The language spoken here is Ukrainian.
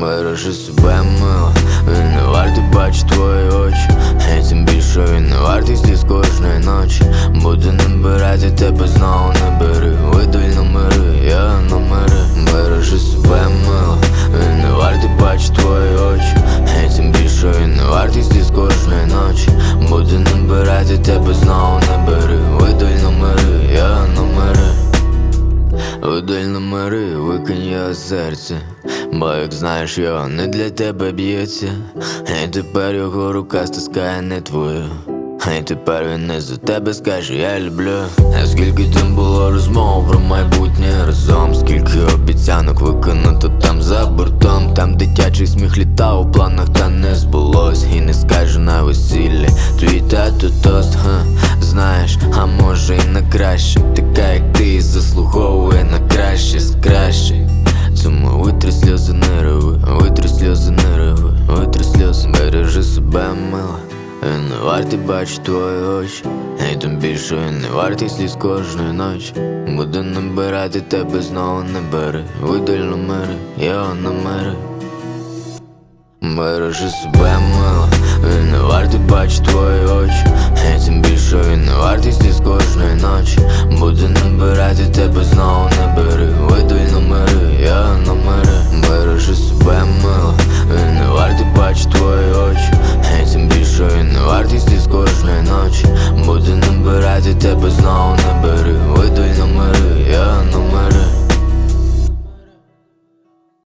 Бережи себе мило, він не вартий бачить твої очі, І тим більше він не вартий здесь кожної ночі. Буду не бирати тебе знову не бери. Видаль номери, я номери, бережи себе мило, він не вартий бачить твої очі, І тим більше він не вартий здесь кожної ночі. Буду не бирати тебе знову не бери. Видаль номери, викинь його серце, бо як знаєш, його не для тебе б'ється, і тепер його рука стискає не твою. І тепер він не за тебе скаже, я люблю. А скільки там було розмов про майбутнє разом, скільки обіцянок виконано там за бортом, там дитячий сміх літав у планах, та не збулось, і не скаже на весіллі. Твій тато тост, ха, знаєш, а може і на краще. Ти себе мила. Не вартий бачить твої очі, і тим більше не вартий сліз кожної ночі. Буду набирати тебе знову не бери, видаль номери, його номери. Бережи себе мила, не Ради тебе знову не бери. Видуй номери.